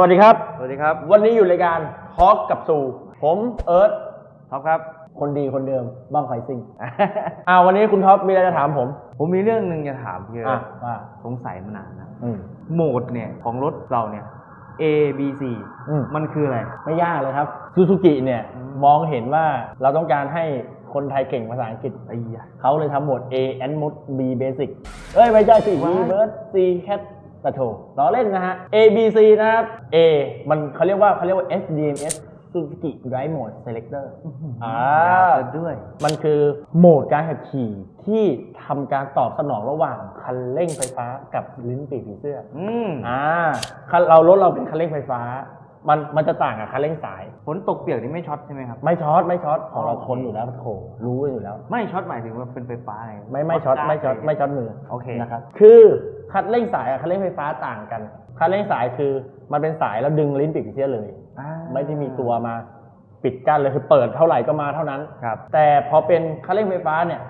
วัสดีครับ สวัสดีครับ วันนี้อยู่รายการทอล์กกับสู่ ผมเอิร์ธท็อปครับ คนดีคนเดิมบ้างไฟซิงอ่าวันนี้คุณท็อปมีอะไรจะถามผม ผมมีเรื่องหนึ่งจะถามพี่เอิอะร์ธว่าสงสัยมานานนะอืมโหมดเนี่ยของรถเราเนี่ย A B C อืม มันคืออะไร ไม่ยากเลยครับซูซูกิเนี่ยอืมมองเห็นว่าเราต้องการให้คนไทยเก่งภาษาอังกฤษไอ้ยะเขาเลยทำโหมด A and โหมด B basic เอ้ย ไม่ใช่สิ B ว้าย bird C cat ปะโถล้อเล่นนะฮะ A B C นะครับ A มันเขาเรียกว่าเขาเรียกว่า SDMS Suzuki Drive Mode Selector อ่ายาวด้วย มันคือโหมดการขับขี่ที่ทำการตอบสนองระหว่างคันเร่งไฟฟ้ากับลิ้นปีกผีเสื้อ อืมอ่าคันเรารถเราเป็นคันเร่งไฟฟ้า มันมันจะต่างกับคันเร่งสาย ฝนตกเปียกนี่ไม่ช็อตใช่ไหมครับ ไม่ช็อตไม่ช็อตของเราโอเคทนอยู่แล้วโถรู้กันอยู่แล้ว ไม่ช็อตหมายถึงว่าเป็นไฟฟ้าไงไม่ไม่ช็อตไม่ช็อตไม่ช็อตมือโอเคนะครับคือคันเร่งสายกับคันเร่งไฟฟ้าต่างกันคันเร่งสายคือมันเป็นสายแล้วดึงลิ้นปีกผีเสื้อเลยอ่าไม่ได้มีตัวมาปิดกั้นเลยคือเปิดเท่าไหร่ก็มาเท่านั้นครับแต่พอเป็นคันเร่งไฟฟ้าเนี่ย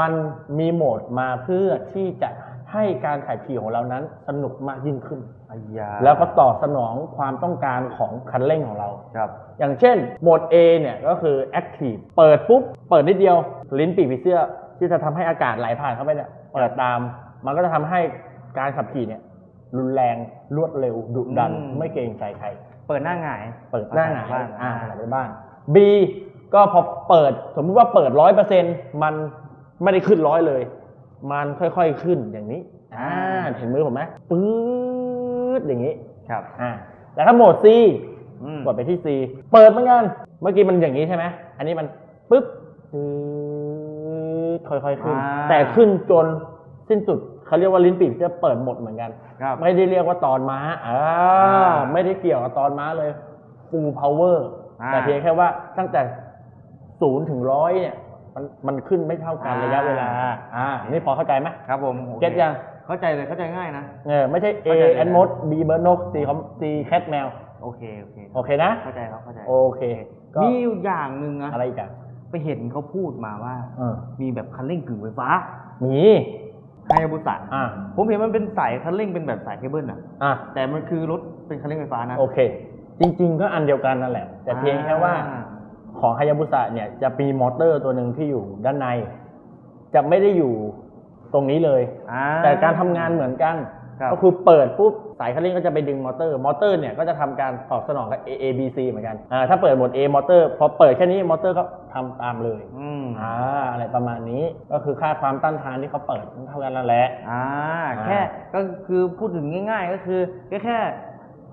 มันมีโหมดมาเพื่อที่จะให้การขับขี่ของเรานั้นสนุกมากยิ่งขึ้นไอ้ยาแล้วก็ตอบสนองความต้องการของคันเร่งของเรา ครับ อย่างเช่นโหมด A เนี่ยก็คือ Active เปิดปุ๊บ เปิดนิดเดียว ลิ้นปีกผีเสื้อ ที่จะทำให้อากาศไหลผ่านเข้าไปเนี่ยเปิดตาม มันก็จะทำให้การขับขี่เนี่ยรุนแรงรวดเร็วดุดัน อืม ไม่เกรงใจใคร เปิดหน้าหงาย เปิดหน้าหงายบ้านอ่าขนาดในบ้าน B ก็พอเปิด สมมติว่าเปิดร้อยเปอร์เซ็นมันไม่ได้ขึ้นร้อยเลย มันค่อยๆขึ้นอย่างนี้อ่าเห็นมือผมไหมปื๊ดอย่างนี้ครับอ่าแต่ถ้าโหมด C อืมกดไปที่ C เปิดเหมือนกันเมื่อกี้มันอย่างนี้ใช่ไหมอันนี้มันปึ๊บปื๊ดค่อยๆขึ้นอ่าแต่ขึ้นจนสิ้นสุดเขาเรียกว่าลิ้นปีกจะเปิดหมดเหมือนกันครับไม่ได้เรียกว่าตอนม้าอ่าอ่าไม่ได้เกี่ยวกับตอนม้าเลย full power อ่าแต่เพียงแค่ว่าตั้งแต่ศูนย์ถึงร้อยเนี่ย มันมันขึ้นไม่เท่ากันอ่าระยะเวลา อ่า นี่พอเข้าใจไหมครับผมโอคเก็ตยัง เข้าใจเลยเข้าใจง่ายนะ เออไม่ใช่ A เข้าใจเลย and mode B bird นก C คอม C cat แมวโอเคโอเคโอเคนะ เข้าใจครับเข้าใจโอเค ก็มีอยู่อย่างหนึ่งนะอะไรอีกอะไปเห็นเขาพูดมาว่า เออมีแบบคันเร่งกึ่งไฟฟ้ามีไฮยาบุสะอ่าผมเห็นมันเป็นสายคันเร่งเป็นแบบสายเคเบิลอะ อะ แต่มันคือรถเป็นคันเร่งไฟฟ้านะ โอเค จริง ๆ ก็อันเดียวกันนั่นแหละ แต่เพียงแค่ว่าอ่ ของฮายาบุสะเนี่ยจะมีมอเตอร์ตัวหนึ่งที่อยู่ด้านใน จะไม่ได้อยู่ตรงนี้เลย อ่า แต่การทำงานเหมือนกัน ครับ ก็คือเปิดปุ๊บสายคันเร่งก็จะไปดึงมอเตอร์ มอเตอร์เนี่ยก็จะทำการตอบสนองกับ A A B C เหมือนกันอ่าถ้าเปิดโหมด A มอเตอร์พอเปิดแค่นี้มอเตอร์ก็ทำตามเลยอืมอ่าอะไรประมาณนี้ก็คือค่าความต้านทานที่เขาเปิดเท่ากันนั่นแหละ อ่าอ่าแค่ก็คือพูดถึงง่าย ๆ ก็คือแค่แค่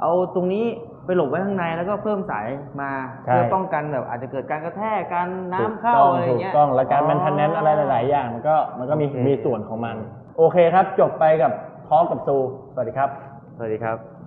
เอาตรงนี้ ไปหลบไว้ข้างในแล้วก็เพิ่มสายมาเพื่อป้องกันแบบอาจจะเกิดการกระแทกการน้ำเข้าอะไรอย่างเงี้ย ถูกต้องแล้วการแมนเทนแนนอะไรหลาย ๆ อย่างมันก็มันก็มีโอเค มีส่วนของมัน โอเคครับ จบไปกับทอล์กกับซู สวัสดีครับ สวัสดีครับ